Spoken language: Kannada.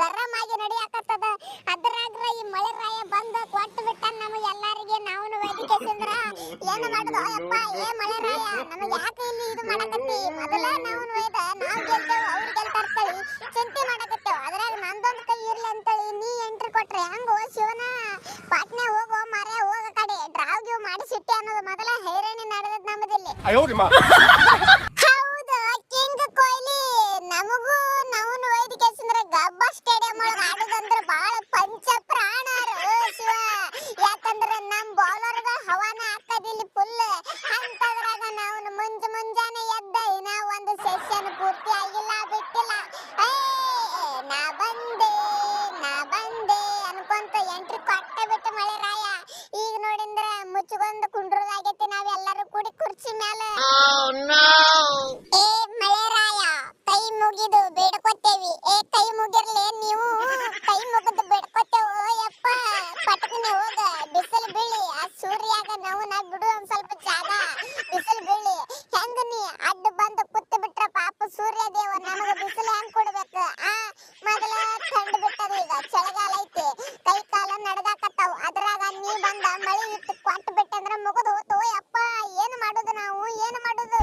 ಗರಂ ಆಗಿ ನಡೆಯಾಕತ್ತದ. ಅದ್ರಾಗ್ರ ಈ ಮಳೆ ರಾಯ ಬಂದು ಕೊಟ್ಟು ಬಿಟ್ಟ ನಮಗೆ ಎಲ್ಲರಿಗೆ ನಾವು ವೈದ್ಯಕೀಯ ಸಿಂದ್ರ. ಏನು ಮಾಡುದು? ಅಪ್ಪ ಏ ಮಳೆ ರಾಯ ನಮಗೆ ಯಾಕೆ ಇಲ್ಲಿ ಇದು ಮಾಡಕತ್ತಿ? ಮೊದಲ ನಾವು ವೈದ ನಾವು ಗೆಲ್ತೇವೆ, ಅವ್ರು ಗೆಲ್ತಾರ್ತೇವೆ ಚಿಂತೆ ಮಾಡಕತ್ತೇವೆ. ಅದ್ರಾಗ ನಂದೊಂದು ಕೈ ಇರ್ಲಿ ಅಂತೇಳಿ ನೀ ಎಂಟ್ರಿ ಕೊಟ್ರೆ ಹೆಂಗೋ ಶಿವನ ಪಾಟ್ನೆ ಹೋಗೋ ಮಾರ್ಯ ಹೋಗೋ ಕಡೆ. ಡ್ರಾವ್ ಗಿವ್ ಮಾಡಿಸಿಟ್ಟೆ ಅನ್ನೋದು ಮೊದಲ ಹೈರಾಣಿ ನಡೆದದ್ ನಮ್ಮದಿಲ್ಲಿ ಮುಂಜ ಮುಂಜಾನೆ ಎದ್ದ ಇನ್ನ ಒಂದು ಸೆಷನ್ ಪೂರ್ತಿ ಆಗಿಲ್ಲ ಬಿಟ್ಟಿಲ್ಲ. ನಾ ಬಂದೆ ನಾ ಬಂದೆ ಅನ್ಕೊಂತ ಎಂಟ್ರಿ ಕೊಟ್ಟ ಬಿಟ್ಟು ಮಳೆ ರಾಯ. ಈಗ ನೋಡಿಂದ್ರ ಮುಚ್ಚಗೊಂದು ಕುಂಡ್ರದಾಗೈತಿ ನಾವೆಲ್ಲರೂ ಕೂಡಿ ಕುರ್ಚಿ ಮೇಲೆ ಏ ಮಳೆರಾಯ ಕೈ ಮುಗಿದು ಬೇಡ್ಕೊತೇವಿ. ಏ ಕೈ ಮುಗಿರ್ಲಿ ನೀವು? ಕೈ ಮುಗಿದು ಬೇಡ್ಕೊತೇವು. ಯಪ್ಪ ಪಟ್ಕನೆ ಹೋಗ. ಬಿಸಿಲು ಬೀಳಿ ಆ ಸೂರ್ಯಾಗ ನಾವು ನಾ ಬಿಡು ಒಂದ್ ಸ್ವಲ್ಪ ಜಾಗ ಬಿಸಿಲು ಬೀಳಿ ಹೆಂಗ ನೀ ಅಡ್ಡ ಬಂದು ಕುತ್ತು ಬಿಟ್ರ ಪಾಪ ಸೂರ್ಯ ದೇವ ನಮಗ ಬಿಸಿಲು ಹೆಂಗ್ ಕೊಡ್ಬೇಕು? ಆ, ಮೊದಲ ಥಂಡ್ ಬಿಟ್ಟದ ಈಗ. ಚಳಿಗಾಲ ಐತಿ. ಕೈ ಕಾಲ ನಡ್ದಾಕತ್ತಾವ. ಅದ್ರಾಗ ನೀ ಬಂದ ಮಳಿ ಇಟ್ಟು ಕೊಟ್ಟು ಬಿಟ್ಟಂದ್ರ ಮುಗಿದು ಹೋತು ಯಪ್ಪ, ಏನು ಮಾಡುದು ನಾವು? ಏನು ಮಾಡುದು?